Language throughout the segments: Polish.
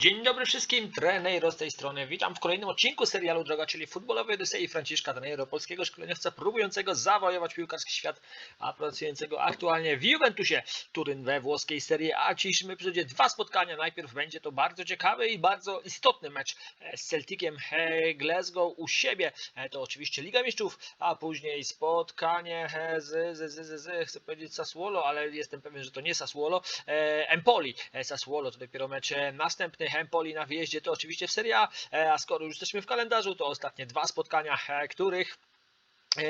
Dzień dobry wszystkim, trener z tej strony. Witam w kolejnym odcinku serialu Droga, czyli futbolowej Odysei Franciszka, trenera polskiego szkoleniowca próbującego zawojować piłkarski świat, a pracującego aktualnie w Juventusie Turyn we włoskiej Serie A. W dzisiejszym epizodzie dwa spotkania. Najpierw będzie to bardzo ciekawy i bardzo istotny mecz e, z Celticiem e, Glasgow u siebie. E, To oczywiście Liga Mistrzów, a później spotkanie z, z, z, z, z chcę powiedzieć Sassuolo, ale jestem pewien, że to nie Sassuolo, Empoli. Sassuolo to dopiero mecz następny. Empoli na wyjeździe to oczywiście w Serie A, e, a skoro już jesteśmy w kalendarzu, to ostatnie dwa spotkania, e, których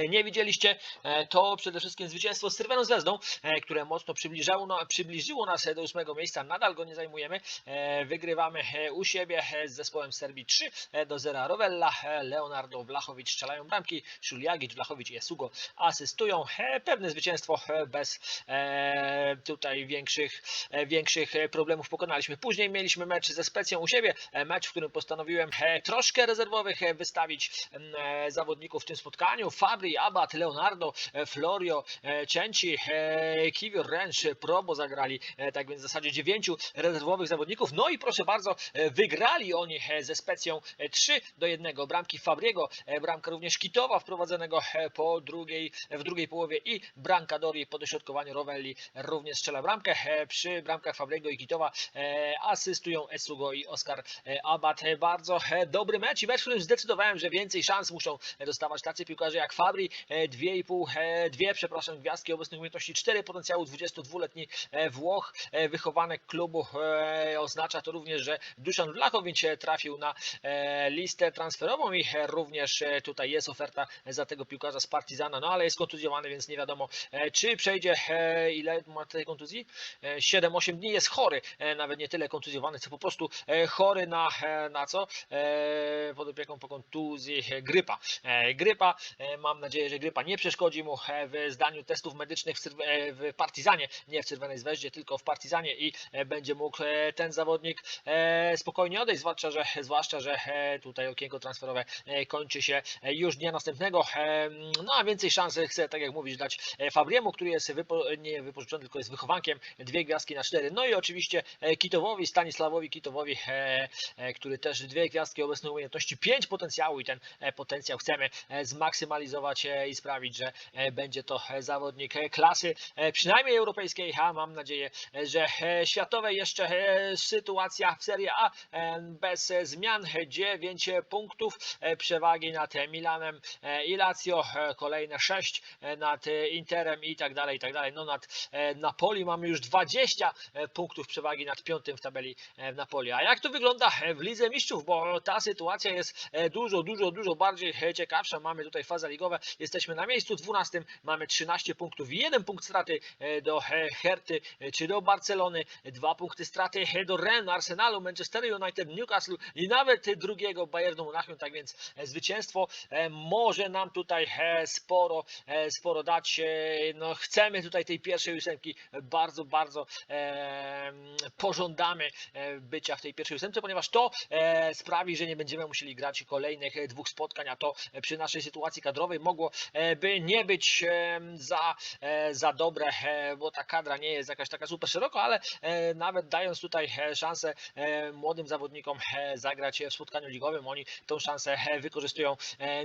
nie widzieliście, e, to przede wszystkim zwycięstwo z Syrweną Zvezdą, e, które mocno przybliżało, no, przybliżyło nas do ósmego miejsca. Nadal go nie zajmujemy. E, Wygrywamy e, u siebie e, z zespołem Serbii 3 e, do 0. Rovella, e, Leonardo, Blachowicz strzelają bramki, Szuliagic, Blachowicz i Esugo asystują. E, Pewne zwycięstwo e, bez e, tutaj większych, e, większych e, problemów pokonaliśmy. Później mieliśmy mecz ze Specją u siebie, e, mecz, w którym postanowiłem e, troszkę rezerwowych e, wystawić m, e, zawodników w tym spotkaniu. Fabri, Abad, Leonardo, e, Florio, e, Cenci, e, Kiwior, Ręcz, Probo zagrali, tak więc w zasadzie dziewięciu rezerwowych zawodników. No i proszę bardzo, wygrali oni ze Specją e, 3 do 1. Bramki Fabriego, bramka również Kitowa wprowadzonego po drugiej, w drugiej połowie i Branka Dori po dośrodkowaniu Rovelli również strzela bramkę. Przy bramkach Fabriego i Kitowa asystują Esugo i Oskar Abad. Bardzo dobry mecz i mecz, w którym zdecydowałem, że więcej szans muszą dostawać tacy piłkarze jak Fabri. E, Dwie i pół, e, dwie, przepraszam, gwiazdki obecnych umiejętności, cztery potencjału 22-letni e, Włoch, e, wychowanek klubu. E, Oznacza to również, że Duszan Wlachowicz e, trafił na listę transferową i również tutaj jest oferta za tego piłkarza z Partizana, no ale jest kontuzjowany, więc nie wiadomo czy przejdzie, ile ma tej kontuzji? E, 7-8 dni jest chory, nawet nie tyle kontuzjowany, co po prostu chory na, na co? Pod opieką po kontuzji grypa. Grypa, e, mam nadzieję, że grypa nie przeszkodzi mu e, w zdaniu testów medycznych w, e, w Partizanie, nie w Czerwonej Zvezdzie, tylko w Partizanie i e, będzie mógł ten zawodnik spokojnie odejść, zwłaszcza, że, zwłaszcza, że tutaj okienko transferowe kończy się już dnia następnego. No a więcej szans chcę, tak jak mówisz, dać Fabriemu, który jest wypo, nie wypożyczony, tylko jest wychowankiem, dwie gwiazdki na cztery. No i oczywiście Kitowowi, Stanisławowi Kitowowi, który też dwie gwiazdki obecnej umiejętności, pięć potencjału i ten potencjał chcemy zmaksymalizować e, i sprawić, że e, będzie to e, zawodnik klasy przynajmniej europejskiej, a mam nadzieję, że światowej jeszcze sytuacja w Serie A bez zmian, 9 punktów przewagi nad Milanem i Lazio, kolejne 6 nad Interem i tak dalej, i tak dalej. No nad Napoli mamy już 20 e, punktów przewagi nad piątym w tabeli w Napoli. A jak to wygląda w Lidze Mistrzów? Bo ta sytuacja jest dużo, dużo, dużo bardziej ciekawsza. Mamy tutaj faza jesteśmy na miejscu 12, mamy 13 punktów i jeden punkt straty e, do Herty e, czy do Barcelony, dwa punkty straty do Rennes, Arsenalu, Manchester United, Newcastle i nawet drugiego Bayernu Monachium, tak więc e, zwycięstwo może nam tutaj sporo, sporo dać. No, chcemy tutaj tej pierwszej ósemki. Bardzo, bardzo pożądamy bycia w tej pierwszej ósemce, ponieważ to sprawi, że nie będziemy musieli grać kolejnych dwóch spotkań, a to przy naszej sytuacji kadrowej mogło e, by nie być e, za, e, za dobre, bo ta kadra nie jest jakaś taka super szeroko, ale nawet dając tutaj szansę młodym zawodnikom zagrać w spotkaniu ligowym, oni tą szansę wykorzystują.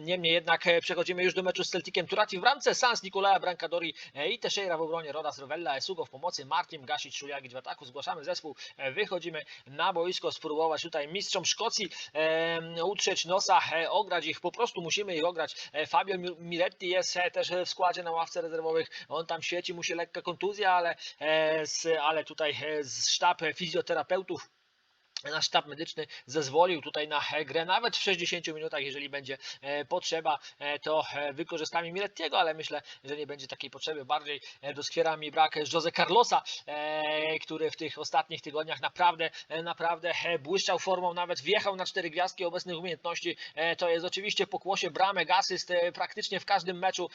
Niemniej jednak przechodzimy już do meczu z Celticiem. Turati w bramce, Sans, Nikolaja, Brancadori i Teixeira w obronie, Rodas, Rovella, Esugo w pomocy, Martin, Gasic, Szuliagic w ataku. Zgłaszamy zespół, wychodzimy na boisko, spróbować tutaj mistrzom Szkocji utrzeć nosa, ograć ich, po prostu musimy ich ograć. Fabio Miretti jest e, też w składzie na ławce rezerwowych, on tam świeci, mu się lekka kontuzja, ale, e, ale tutaj e, z sztab fizjoterapeutów nasz sztab medyczny zezwolił tutaj na grę nawet w 60 minutach, jeżeli będzie e, potrzeba, e, to e, wykorzystamy Milettiego, ale myślę, że nie będzie takiej potrzeby. Bardziej doskwiera mi brak Jose Carlosa, który w tych ostatnich tygodniach naprawdę, naprawdę błyszczał formą, nawet wjechał na cztery gwiazdki obecnych umiejętności. To jest oczywiście pokłosie bramek, asyst praktycznie w każdym meczu.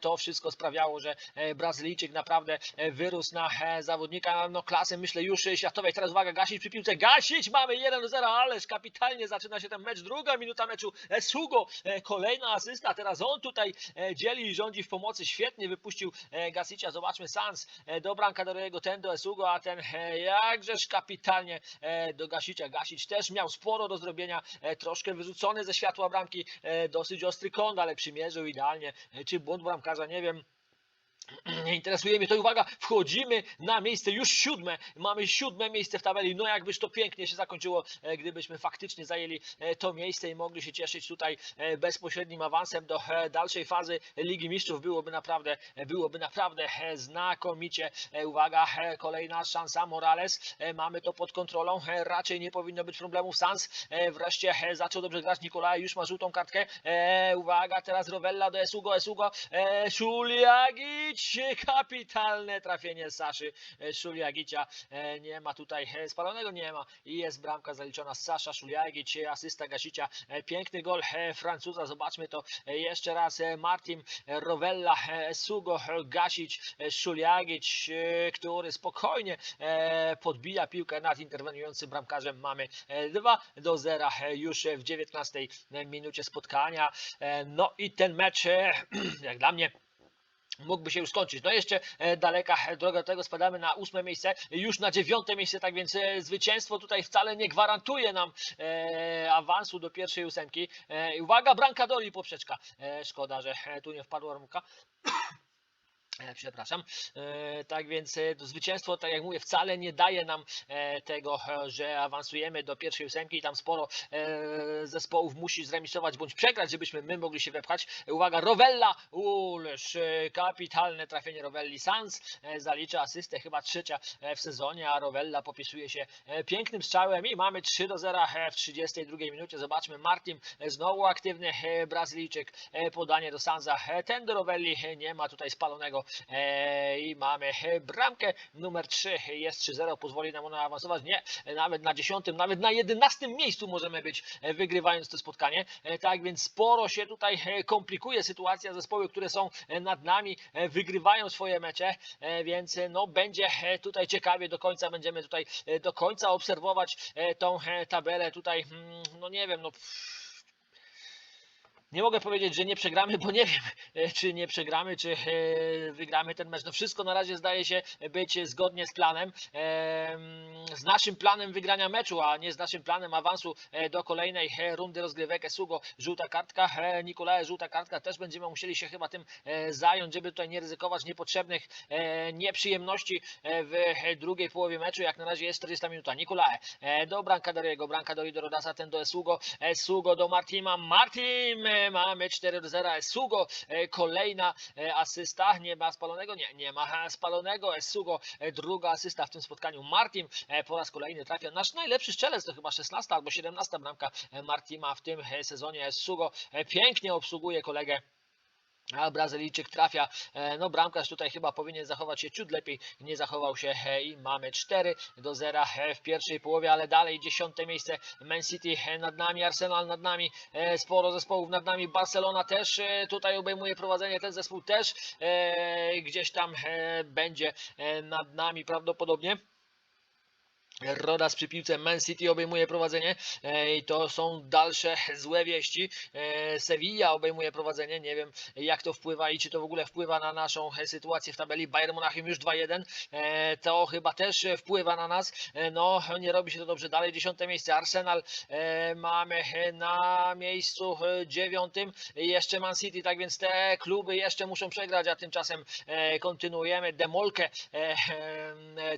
To wszystko sprawiało, że Brazylijczyk naprawdę wyrósł na zawodnika no, klasy, myślę, już światowej. Teraz uwaga, Gasić przy piłce, Gasić mamy 1 do 0, ależ kapitalnie zaczyna się ten mecz. Druga minuta meczu. Sugo, e, kolejna asysta. Teraz on tutaj e, dzieli i rządzi w pomocy. Świetnie wypuścił e, Gasicia. Zobaczmy Sans do bramka do jego ten do Esugo, a ten jakżeż kapitalnie do Gasicia. Gasić też miał sporo do zrobienia. Troszkę wyrzucony ze światła bramki. Dosyć ostry kąt, ale przymierzył idealnie. Czy błąd bramkarza, nie wiem. Nie interesuje mnie to. Uwaga, wchodzimy na miejsce już siódme. Mamy siódme miejsce w tabeli. No jakbyż to pięknie się zakończyło, e, gdybyśmy faktycznie zajęli e, to miejsce i mogli się cieszyć tutaj e, bezpośrednim awansem do dalszej fazy Ligi Mistrzów. Byłoby naprawdę, byłoby naprawdę znakomicie. Uwaga, kolejna szansa Morales. Mamy to pod kontrolą. Raczej nie powinno być problemów. Sans wreszcie zaczął dobrze grać. Nikolaj już ma żółtą kartkę. Uwaga, teraz Rovella do Esugo. Esugo. E, Szuliagic. Kapitalne trafienie Saszy e, Szuliagicia. E, Nie ma tutaj e, spalonego, nie ma. I jest bramka zaliczona. Sasza Szuliagic, e, asysta Gasicia. E, Piękny gol e, Francuza. Zobaczmy to e, jeszcze raz. E, Martin e, Rovella, e, Esugo, e, Gasić, e, Szuliagic, e, który spokojnie e, podbija piłkę nad interweniującym bramkarzem. Mamy 2 do 0 e, już w 19 minucie spotkania. E, No i ten mecz, e, jak dla mnie, mógłby się już skończyć. No jeszcze e, daleka droga do tego, spadamy na ósme miejsce, już na dziewiąte miejsce, tak więc e, zwycięstwo tutaj wcale nie gwarantuje nam e, awansu do pierwszej ósemki. Uwaga, Branka Doli poprzeczka. Szkoda, że tu nie wpadła ramka. E, Przepraszam. E, Tak więc e, zwycięstwo, tak jak mówię, wcale nie daje nam tego, że awansujemy do pierwszej ósemki i tam sporo zespołów musi zremisować bądź przegrać, żebyśmy my mogli się wepchać. Uwaga, Rovella! Uleż kapitalne trafienie Rovelli. Sans zalicza asystę, chyba trzecia w sezonie, a Rovella popisuje się pięknym strzałem i mamy 3 do 0 e, w 32 minucie. Zobaczmy, Martin znowu aktywny Brazylijczyk, podanie do Sanza, e, ten do Rovelli, nie ma tutaj spalonego i mamy bramkę. Numer 3, jest 3-0, pozwoli nam ona awansować, nie, nawet na 10, nawet na 11 miejscu możemy być, e, wygrywając to spotkanie, E, tak więc sporo się tutaj e, komplikuje sytuacja, zespoły, które są nad nami, wygrywają swoje mecze, więc no będzie tutaj ciekawie. Do końca, będziemy tutaj do końca obserwować tą tabelę. Tutaj, mm, no nie wiem, no nie mogę powiedzieć, że nie przegramy, bo nie wiem, e, czy nie przegramy, czy e, wygramy ten mecz. No wszystko na razie zdaje się być zgodnie z planem, em, z naszym planem wygrania meczu, a nie z naszym planem awansu e, do kolejnej rundy rozgrywek. Sugo, żółta kartka, Nikolae, żółta kartka. Też będziemy musieli się chyba tym zająć, żeby tutaj nie ryzykować niepotrzebnych nieprzyjemności w drugiej połowie meczu. Jak na razie jest 40 minuta. Nikolae do Brankadoriego, Brankadori do Rodasa, ten do Esugo, Esugo do Martima, Martim mamy 4 do 0, Esugo e, kolejna e, asysta, nie ma spalonego, nie, nie ma spalonego, Esugo e, druga asysta w tym spotkaniu, Martim e, po raz kolejny trafia, nasz najlepszy strzelec to chyba 16 albo 17 bramka Martima w tym sezonie, Esugo e, pięknie obsługuje kolegę a Brazylijczyk trafia, e, no bramkarz tutaj chyba powinien zachować się ciut lepiej, nie zachował się e, i mamy 4 do 0 e, w pierwszej połowie, ale dalej dziesiąte miejsce Man City nad nami, Arsenal nad nami, sporo zespołów nad nami, Barcelona też tutaj obejmuje prowadzenie, ten zespół też gdzieś tam będzie nad nami prawdopodobnie. Rodas przy piłce, Man City obejmuje prowadzenie e, i to są dalsze złe wieści. E, Sevilla obejmuje prowadzenie, nie wiem jak to wpływa i czy to w ogóle wpływa na naszą e, sytuację w tabeli. Bayern Monachium już 2-1, e, to chyba też wpływa na nas. No, nie robi się to dobrze dalej. Dziesiąte miejsce, Arsenal mamy na miejscu dziewiątym, jeszcze Man City, tak więc te kluby jeszcze muszą przegrać, a tymczasem kontynuujemy demolkę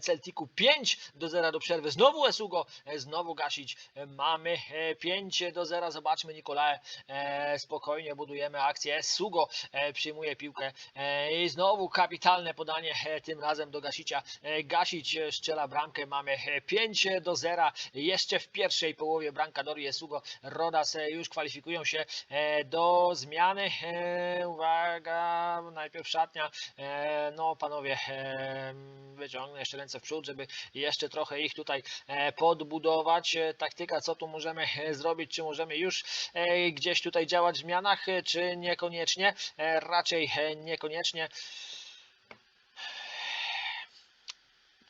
Celticu 5 do 0 do przerwy. Znowu Esugo, e, znowu gasić. E, Mamy e, 5 do 0. Zobaczmy Nikolae. E, Spokojnie budujemy akcję. Esugo e, przyjmuje piłkę. E, I znowu kapitalne podanie, e, tym razem do Gasicia. E, Gasić e, strzela bramkę. Mamy e, 5 do 0. Jeszcze w pierwszej połowie bramka Dori Esugo. Rodas e, już kwalifikują się e, do zmiany. E, Uwaga, najpierw szatnia. E, No panowie, e, wyciągnę jeszcze ręce w przód, żeby jeszcze trochę ich tutaj e, podbudować. E, Taktyka, co tu możemy e, zrobić, czy możemy już gdzieś tutaj działać w zmianach, czy niekoniecznie? Raczej niekoniecznie.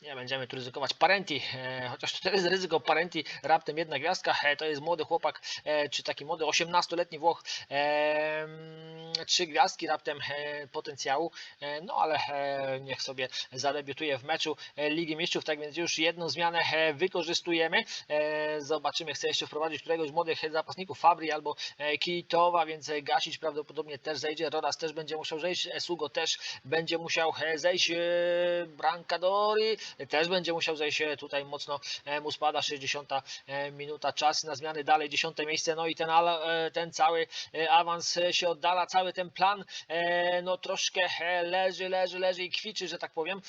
Nie będziemy tu ryzykować Parenti, e, chociaż to jest ryzyko Parenti, raptem jedna gwiazdka, e, to jest młody chłopak, e, czy taki młody 18-letni Włoch, mm, trzy gwiazdki raptem potencjału, no ale niech sobie zadebiutuje w meczu Ligi Mistrzów, tak więc już jedną zmianę wykorzystujemy, zobaczymy, chcę jeszcze wprowadzić któregoś z młodych zapasników, Fabri albo Kijtowa, więc Gasić prawdopodobnie też zejdzie, Rodas też będzie musiał zejść, Sugo też będzie musiał zejść, Brancadori też będzie musiał zejść, e, tutaj mocno e, mu spada 60 e, minuta, czas na zmiany dalej, 10 miejsce, no i ten, ten cały awans się oddala, cały ten plan no troszkę leży, leży, leży i kwiczy, że tak powiem,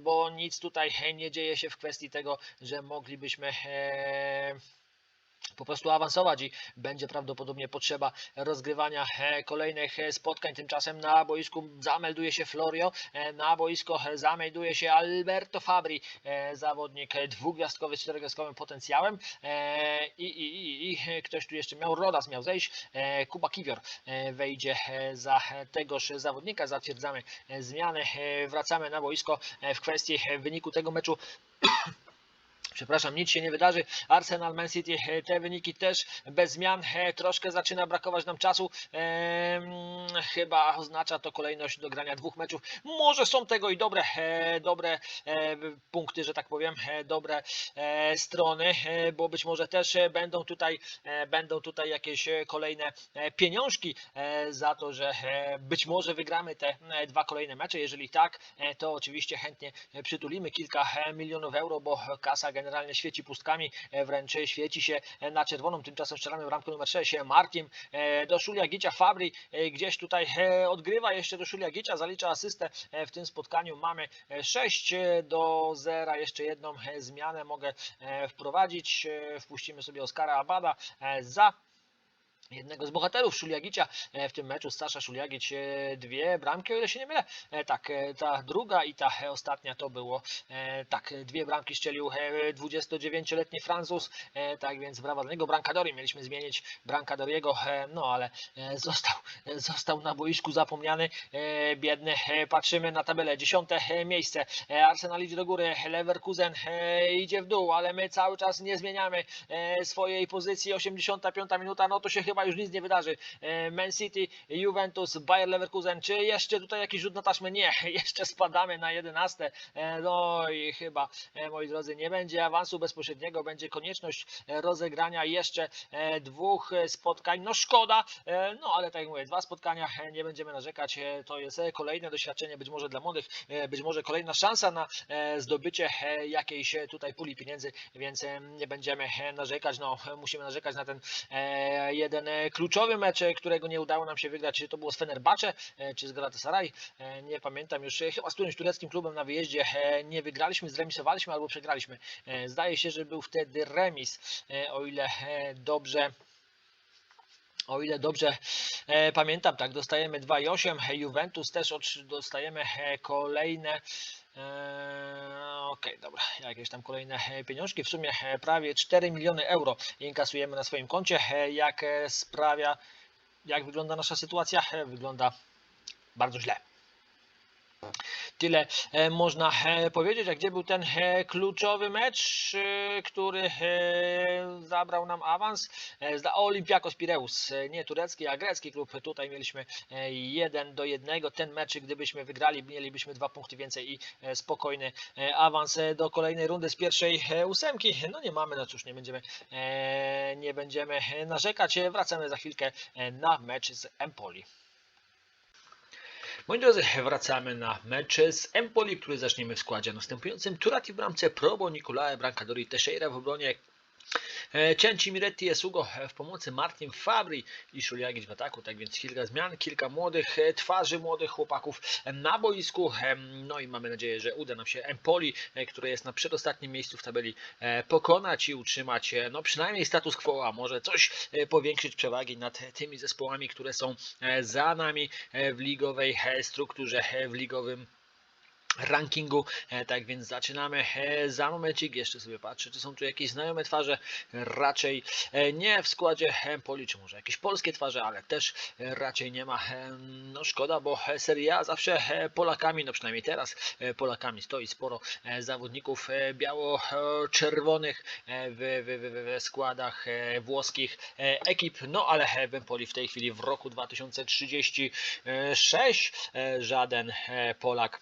bo nic tutaj nie dzieje się w kwestii tego, że moglibyśmy po prostu awansować i będzie prawdopodobnie potrzeba rozgrywania kolejnych spotkań. Tymczasem na boisku zamelduje się Florio, e, na boisko zamelduje się Alberto Fabri, e, zawodnik dwugwiazdkowy z czterogwiazdkowym potencjałem E, i, i, i, i ktoś tu jeszcze miał, Rodas miał zejść, Kuba Kiwior wejdzie za tegoż zawodnika, zatwierdzamy zmiany, wracamy na boisko w kwestii wyniku tego meczu. Przepraszam, nic się nie wydarzy. Arsenal, Man City, te wyniki też bez zmian. Troszkę zaczyna brakować nam czasu. Chyba oznacza to kolejność do grania dwóch meczów. Może są tego i dobre, dobre e, punkty, że tak powiem, dobre e, strony, bo być może też będą tutaj, e, będą tutaj jakieś kolejne pieniążki za to, że być może wygramy te dwa kolejne mecze. Jeżeli tak, to oczywiście chętnie przytulimy kilka milionów euro, bo kasa generalnie świeci pustkami, e, wręcz świeci się e, na czerwoną. Tymczasem strzelamy w ramkę numer 6 e, Markiem e, do Szulia Gicia Fabri gdzieś tutaj odgrywa jeszcze do Szulia Gicia, zalicza asystę w tym spotkaniu. Mamy e, 6 do 0, jeszcze jedną zmianę mogę wprowadzić. Wpuścimy sobie Oskara Abada za jednego z bohaterów Szuliagicia e, w tym meczu, Stasza Szuliagić, e, dwie bramki, o ile się nie mylę. E, Tak, ta druga i ta ostatnia to było, tak, dwie bramki strzelił e, 29-letni Francuz, tak więc brawa dla niego. Brancadori, mieliśmy zmienić Brancadoriego, e, no ale został, został na boisku zapomniany, biedny. Patrzymy na tabelę, dziesiąte miejsce, Arsenal idzie do góry, Leverkusen idzie w dół, ale my cały czas nie zmieniamy swojej pozycji, 85 minuta, no to się chyba już nic nie wydarzy. E, Man City, Juventus, Bayer Leverkusen, czy jeszcze tutaj jakiś rzut na taśmę? Nie, jeszcze spadamy na 11. E, No i chyba, e, moi drodzy, nie będzie awansu bezpośredniego, będzie konieczność rozegrania jeszcze dwóch spotkań. No szkoda, no ale tak jak mówię, dwa spotkania, nie będziemy narzekać, to jest kolejne doświadczenie, być może dla młodych, być może kolejna szansa na zdobycie jakiejś tutaj puli pieniędzy, więc nie będziemy narzekać, no musimy narzekać na ten jeden kluczowy mecz, e, którego nie udało nam się wygrać, czy to było z Fenerbahce, e, czy z Galatasaray, e, nie pamiętam już, e, chyba z którymś tureckim klubem na wyjeździe e, nie wygraliśmy, zremisowaliśmy albo przegraliśmy. E, Zdaje się, że był wtedy remis, e, o ile e, dobrze o ile dobrze e, pamiętam, tak, dostajemy 2,8, Juventus też dostajemy e, kolejne e, Okej, dobra, jakieś tam kolejne e, pieniążki, w sumie e, prawie 4 miliony euro inkasujemy na swoim koncie. E, Jak sprawia, jak wygląda nasza sytuacja? Wygląda bardzo źle. Tyle e, można e, powiedzieć, a gdzie był ten e, kluczowy mecz, który zabrał nam awans? Olympiakos Pireus, nie turecki, a grecki klub. Tutaj mieliśmy e, 1 do 1. Ten mecz, gdybyśmy wygrali, mielibyśmy dwa punkty więcej i spokojny awans do kolejnej rundy z pierwszej ósemki. No nie mamy, no cóż, nie będziemy, nie będziemy narzekać. Wracamy za chwilkę na mecz z Empoli. Moi drodzy, wracamy na mecz z Empoli, który zaczniemy w składzie następującym. Turati w bramce, Probo, Nicolae, Brancadori, Teixeira w obronie, e, Cięci, Miretti, Esugo w pomocy, Martin Fabri i Szuliagic w ataku. Tak więc kilka zmian, kilka młodych e, twarzy, młodych chłopaków e, na boisku. E, No i mamy nadzieję, że uda nam się Empoli, e, które jest na przedostatnim miejscu w tabeli, e, pokonać i utrzymać e, no przynajmniej status quo, a może coś e, powiększyć przewagi nad tymi zespołami, które są e, za nami e, w ligowej e, strukturze, e, w ligowym rankingu. E, Tak więc zaczynamy e, za momencik. Jeszcze sobie patrzę, czy są tu jakieś znajome twarze. Raczej e, nie w składzie Empoli, czy może jakieś polskie twarze, ale też raczej nie ma. No szkoda, bo e, Serie A zawsze Polakami, no przynajmniej teraz Polakami stoi sporo zawodników biało-czerwonych w, w, w, w składach włoskich ekip. No ale w Empoli w tej chwili w roku 2036 e, żaden Polak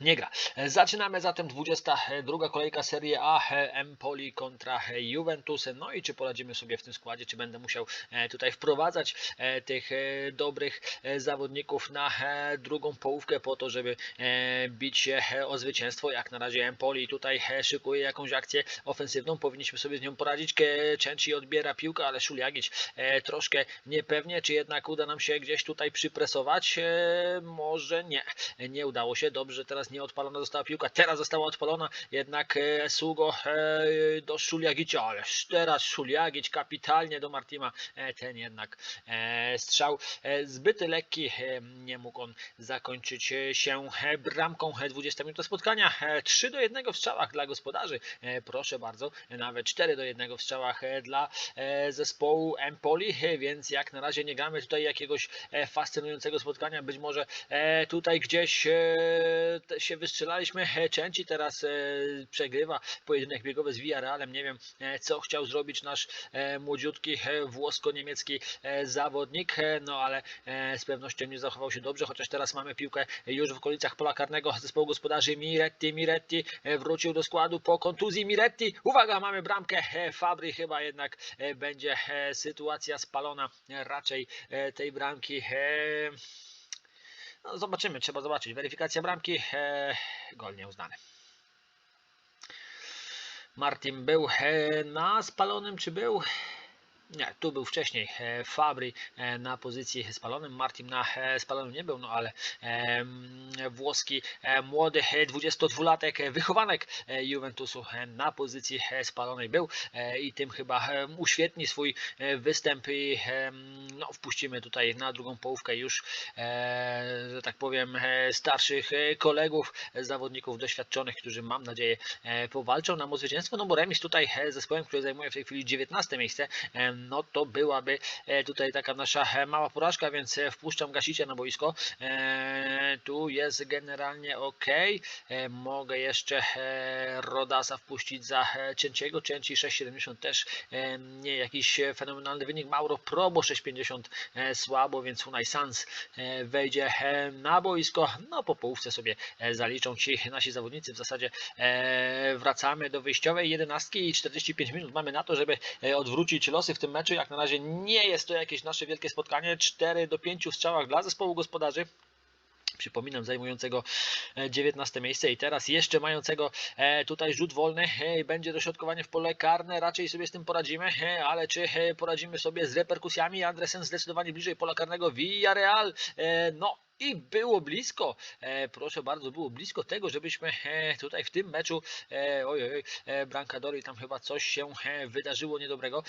nie gra. Zaczynamy zatem 22 kolejka Serie A Empoli kontra Juventus. No i czy poradzimy sobie w tym składzie, czy będę musiał e, tutaj wprowadzać e, tych e, dobrych e, zawodników na e, drugą połówkę po to, żeby e, bić się e, o zwycięstwo. Jak na razie Empoli tutaj e, szykuje jakąś akcję ofensywną, powinniśmy sobie z nią poradzić. Częci odbiera piłkę, ale Szuliagić e, troszkę niepewnie, czy jednak uda nam się gdzieś tutaj przypresować. E, Może nie, nie udało się. Dobrze, teraz nie odpalona została piłka, teraz została odpalona, jednak e, Sugo e, do Szuliagicia, ale teraz Szuliagić kapitalnie do Martima, e, ten jednak strzał zbyt lekki, nie mógł on zakończyć się bramką, E, 20 minut spotkania, e, 3 do 1 w strzałach dla gospodarzy, proszę bardzo, nawet 4 do 1 w strzałach dla zespołu Empoli, więc jak na razie nie gramy tutaj jakiegoś fascynującego spotkania, być może tutaj gdzieś się wystrzelaliśmy, Częci teraz e, przegrywa pojedynek biegowy z Villarrealem, nie wiem e, co chciał zrobić nasz e, młodziutki włosko-niemiecki zawodnik, no ale z pewnością nie zachował się dobrze, chociaż teraz mamy piłkę już w okolicach pola karnego zespołu gospodarzy Miretti, Miretti wrócił do składu po kontuzji. Miretti, uwaga mamy bramkę Fabry, chyba jednak będzie sytuacja spalona raczej tej bramki no, zobaczymy, trzeba zobaczyć. Weryfikacja bramki, e, gol nieuznany. Martin był e, na spalonym, czy był? Nie, tu był wcześniej e, Fabry e, na pozycji spalonym, Martin na e, spalonym nie był, no ale włoski młody e, 22-latek, e, wychowanek Juventusu na pozycji spalonej był i tym chyba uświetni swój występ i no, wpuścimy tutaj na drugą połówkę już, że tak powiem, starszych kolegów, zawodników doświadczonych, którzy mam nadzieję powalczą nam o zwycięstwo, no bo remis tutaj zespołem, który zajmuje w tej chwili 19 miejsce, no to byłaby e, tutaj taka nasza e, mała porażka, więc e, wpuszczam Gasicia na boisko. Tu jest generalnie ok. Mogę jeszcze Rodasa wpuścić za Cięciego. Cięci 6,70 też nie jakiś fenomenalny wynik. Mauro Probo 6,50 e, słabo, więc Unai Sans wejdzie na boisko. No po połówce sobie zaliczą ci nasi zawodnicy. W zasadzie wracamy do wyjściowej 11 i 45 minut mamy na to, żeby odwrócić losy w tym meczu. Jak na razie nie jest to jakieś nasze wielkie spotkanie. 4 do 5 w strzałach dla zespołu gospodarzy. Przypominam, zajmującego e, 19 miejsce i teraz jeszcze mającego e, tutaj rzut wolny. e, Będzie dośrodkowanie w pole karne. Raczej sobie z tym poradzimy, e, ale czy e, poradzimy sobie z reperkusjami? Andresen zdecydowanie bliżej pola karnego. Villarreal, e, no i było blisko, e, proszę bardzo, było blisko tego, żebyśmy e, tutaj w tym meczu, e, oj, oj, e, Brancadory tam chyba coś się wydarzyło niedobrego,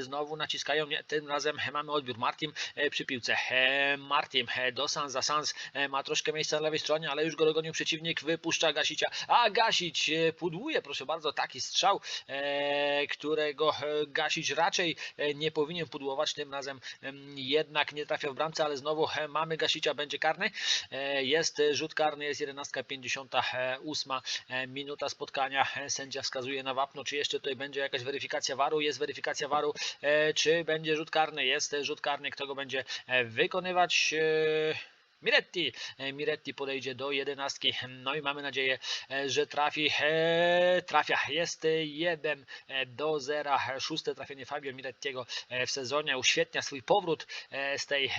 znowu naciskają, nie, tym razem mamy odbiór, Martin e, przy piłce, Martin e, do Sans, za Sans ma troszkę miejsca na lewej stronie, ale już go dogonił przeciwnik, wypuszcza Gasicia, a Gasić pudłuje, proszę bardzo, taki strzał, którego Gasić raczej nie powinien pudłować, tym razem em, jednak nie trafia w bramce, ale znowu mamy Gasicia, będzie karny, E, jest e, rzut karny, jest 11.58 e, minuta spotkania, E, sędzia wskazuje na wapno, czy jeszcze tutaj będzie jakaś weryfikacja waru, jest weryfikacja waru, E, czy będzie rzut karny, jest e, rzut karny, kto go będzie e, wykonywać, E, Miretti. E, Miretti podejdzie do jedenastki. No i mamy nadzieję, e, że trafi. E, Trafia. Jest 1 do 0. E, Szóste trafienie Fabio Mirettiego w sezonie. Uświetnia swój powrót z tej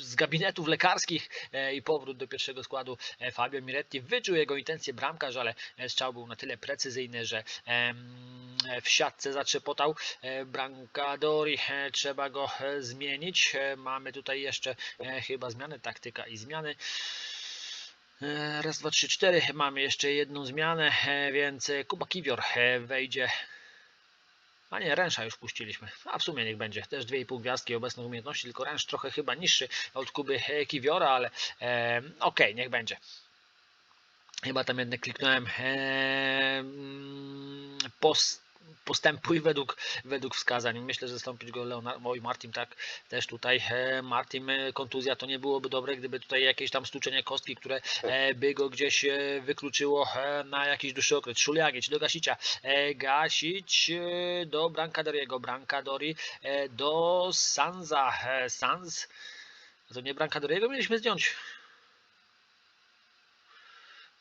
z gabinetów lekarskich i powrót do pierwszego składu Fabio Miretti. Wyczuł jego intencje bramkarz, ale strzał był na tyle precyzyjny, że w siatce zatrzepotał. Brancadori, trzeba go zmienić. Mamy tutaj jeszcze chyba zmiany, taktyka i zmiany. E, Raz, dwa, trzy, cztery. Mamy jeszcze jedną zmianę, e, więc e, Kuba Kiwior wejdzie A nie, Rensza już puściliśmy. A w sumie niech będzie. Też 2,5 gwiazdki obecne umiejętności, tylko Rensz trochę chyba niższy od Kuby Kiwiora, ale e, okej, niech będzie. Chyba tam jednak kliknąłem e, mm, post, postępuj według, według wskazań. Myślę, że zastąpić go Leonard, oj Martin tak też tutaj e, Martin e, kontuzja to nie byłoby dobre, gdyby tutaj jakieś tam stłuczenie kostki, które e, by go gdzieś wykluczyło na jakiś dłuższy okres. Szuliagić do Gasicia, Gasić do Brancadoriego, Brancadori e, do Sanza, e, Sans, to nie Brancadoriego mieliśmy zdjąć.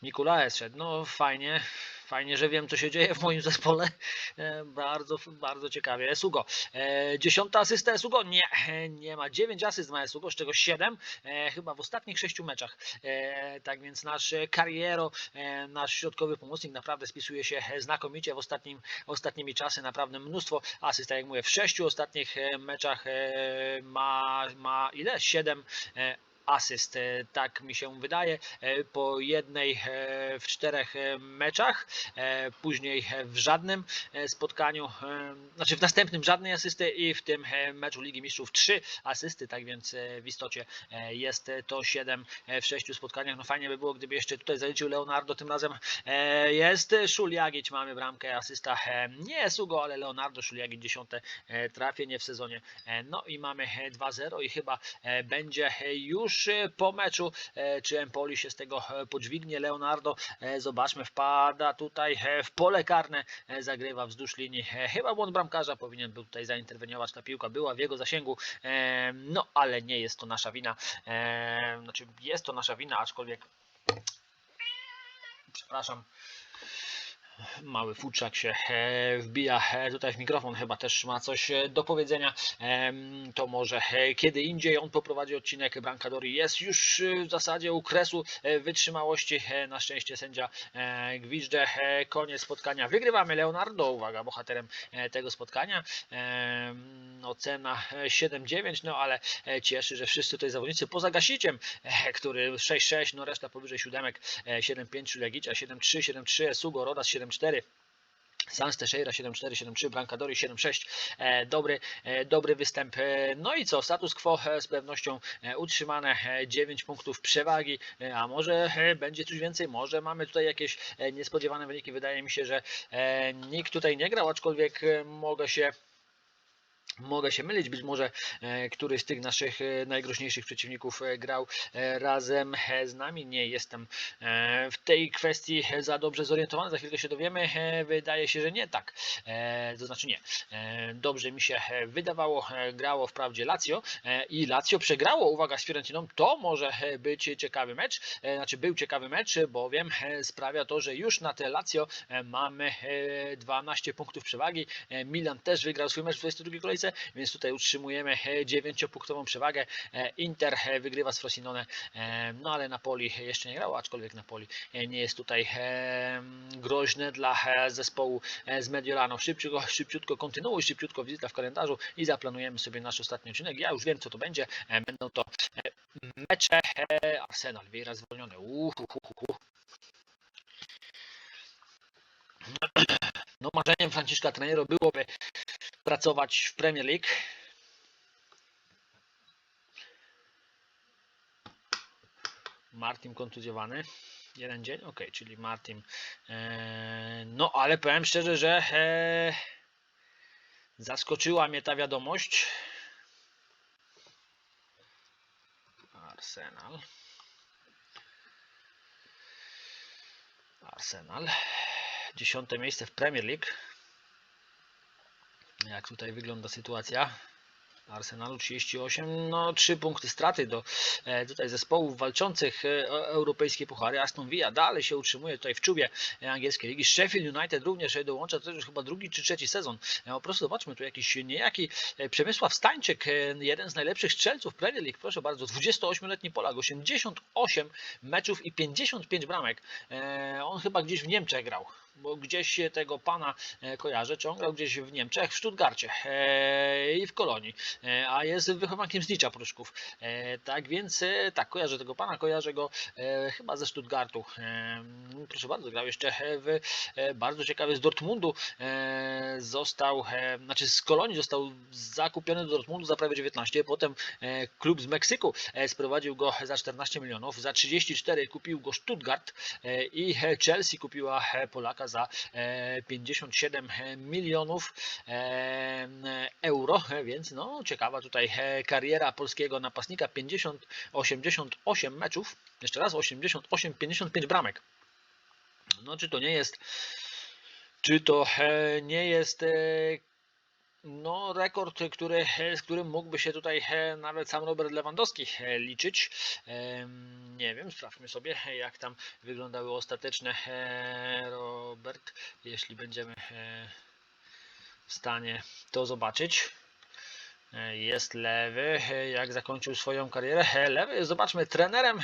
Nikolaes szedł. No fajnie, fajnie, że wiem co się dzieje w moim zespole. E, bardzo, bardzo ciekawie. Esugo. E, dziesiąta asysta Esugo? Nie, nie ma. Dziewięć asyst ma Esugo, z czego siedem e, chyba w ostatnich sześciu meczach. Tak więc nasz Carriero, e, nasz środkowy pomocnik naprawdę spisuje się znakomicie w ostatnim, ostatnimi czasy. Naprawdę mnóstwo asyst, tak jak mówię, w sześciu ostatnich meczach ma, ma ile? Siedem asyst, e, tak mi się wydaje, e, po jednej e, w czterech meczach, później w żadnym spotkaniu, znaczy w następnym żadnej asysty i w tym meczu Ligi Mistrzów trzy asysty, tak więc w istocie jest to 7 w sześciu spotkaniach. No fajnie by było, gdyby jeszcze tutaj zaliczył Leonardo, tym razem jest Szuliagić, mamy bramkę, asysta nie Sugo, ale Leonardo Szuliagić dziesiąte trafienie w sezonie. No i mamy e, 2-0 i chyba będzie e, już po meczu, e, czy Empoli się z tego e, podźwignie. Leonardo, e, zobaczmy, wpada tutaj w pole karne, zagrywa wzdłuż linii. Chyba błąd bramkarza powinien był tutaj zainterweniować, ta piłka była w jego zasięgu, no ale nie jest to nasza wina. Znaczy jest to nasza wina, aczkolwiek przepraszam, mały futrzak się e, wbija e, tutaj w mikrofon, chyba też ma coś e, do powiedzenia. To może kiedy indziej on poprowadzi odcinek Brancadori. Jest już w zasadzie u kresu wytrzymałości. Na szczęście sędzia e, gwizdże. E, Koniec spotkania. Wygrywamy Leonardo, uwaga, bohaterem tego spotkania. Ocena e, 7-9, no ale cieszy, że wszyscy tutaj zawodnicy poza Gasiciem, który 6-6, no reszta powyżej siódemek, e, 7-5 Szulegicia, 7-3, 7-3 Sugo, Rodas 7-4. Sans Teixeira 7-4, 7-3, Brancadori 7-6. E, Dobry, e, dobry występ. E, No i co? Status quo e, z pewnością utrzymane. e, 9 punktów przewagi. A może będzie coś więcej? Może mamy tutaj jakieś niespodziewane wyniki. Wydaje mi się, że nikt tutaj nie grał, aczkolwiek mogę się Mogę się mylić, być może e, któryś z tych naszych e, najgroźniejszych przeciwników e, grał razem z nami. Nie jestem w tej kwestii za dobrze zorientowany, za chwilkę się dowiemy. Wydaje się, że nie tak. To znaczy nie. Dobrze mi się wydawało, grało wprawdzie Lazio i Lazio przegrało, uwaga, z Fiorentiną. To może być ciekawy mecz, znaczy był ciekawy mecz, bowiem sprawia to, że już na te Lazio mamy e, 12 punktów przewagi. Milan też wygrał swój mecz w 22 kolejce, więc tutaj utrzymujemy 9-punktową przewagę. E, Inter e, wygrywa z Frosinone, e, no ale Napoli jeszcze nie grało, aczkolwiek Napoli e, nie jest tutaj e, groźne dla e, zespołu e, z Mediolano. Szybciutko, szybciutko kontynuuj, szybciutko wizyta w kalendarzu i zaplanujemy sobie nasz ostatni odcinek. Ja już wiem, co to będzie. E, Będą to e, mecze e, Arsenal, Vieira zwolniony. No marzeniem Franciszka Trenero byłoby pracować w Premier League. Martin kontuzjowany. Jeden dzień, ok, czyli Martin. E, no, ale powiem szczerze, że e, zaskoczyła mnie ta wiadomość. Arsenal. Arsenal. Dziesiąte miejsce w Premier League. Jak tutaj wygląda sytuacja? Arsenalu 38, no 3 punkty straty do e, tutaj zespołów walczących e, o europejskie puchary. Aston Villa dalej się utrzymuje tutaj w czubie e, angielskiej ligi. Sheffield United również e, dołącza, to już chyba drugi czy trzeci sezon. E, Po prostu zobaczmy, tu jakiś niejaki Przemysław Stańczyk, jeden z najlepszych strzelców Premier League, proszę bardzo, 28-letni Polak, 88 meczów i 55 bramek. E, On chyba gdzieś w Niemczech grał. Bo gdzieś się tego pana e, kojarzę, grał gdzieś w Niemczech, w Stuttgarcie e, i w Kolonii, e, a jest wychowankiem z Nicza Pruszków. Tak więc, tak, kojarzę tego pana, kojarzę go chyba ze Stuttgartu. Proszę bardzo, grał jeszcze w bardzo ciekawy z Dortmundu. Został, znaczy z Kolonii został zakupiony do Dortmundu za prawie 19, potem klub z Meksyku sprowadził go za 14 milionów, za 34 kupił go Stuttgart i Chelsea kupiła Polaka za e, 57 milionów e, euro, e, więc no ciekawa tutaj e, kariera polskiego napastnika, 50, 88 meczów, jeszcze raz 88, 55 bramek. No czy to nie jest czy to e, nie jest e, no, rekord, który, z którym mógłby się tutaj e, nawet sam Robert Lewandowski e, liczyć. Nie wiem, sprawdźmy sobie, jak tam wyglądały ostateczne e, Robert, jeśli będziemy w stanie to zobaczyć. E, Jest lewy, e, jak zakończył swoją karierę. E, Lewy zobaczmy, trenerem e,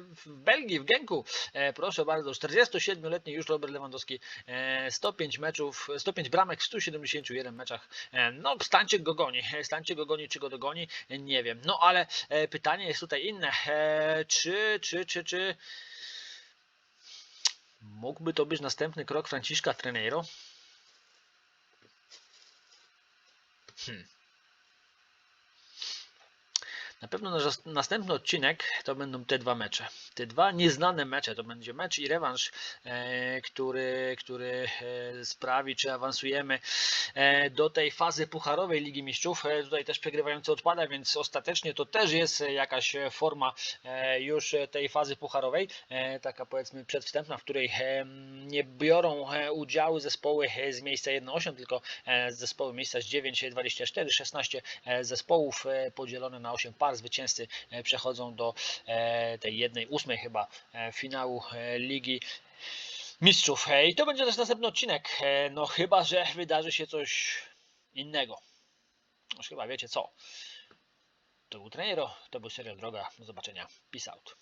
w, Belgii, w Genku. E, Proszę bardzo, 47-letni już Robert Lewandowski, e, 105 meczów, 105 bramek w 171 meczach. E, No, Stańczyk go goni. E, Stańczyk go goni, czy go dogoni? E, Nie wiem. No, ale e, pytanie jest tutaj inne. E, Czy, czy, czy, czy mógłby to być następny krok Franciszka Treneiro? 哼 Na pewno nasz następny odcinek to będą te dwa mecze. Te dwa nieznane mecze. To będzie mecz i rewanż, e, który, który e, sprawi, czy awansujemy e, do tej fazy pucharowej Ligi Mistrzów. Tutaj też przegrywający odpada, więc ostatecznie to też jest jakaś forma już tej fazy pucharowej. Taka powiedzmy przedwstępna, w której nie biorą udziału zespoły z miejsca 1-8, tylko zespoły miejsca z 9, 24, 16 e, zespołów podzielone na 8 par. Zwycięzcy e, przechodzą do e, tej jednej ósmej chyba e, finału Ligi Mistrzów. I to będzie też następny odcinek. No chyba, że wydarzy się coś innego. Już chyba wiecie co. To był Trenero, to był serial Droga. Do zobaczenia. Peace out.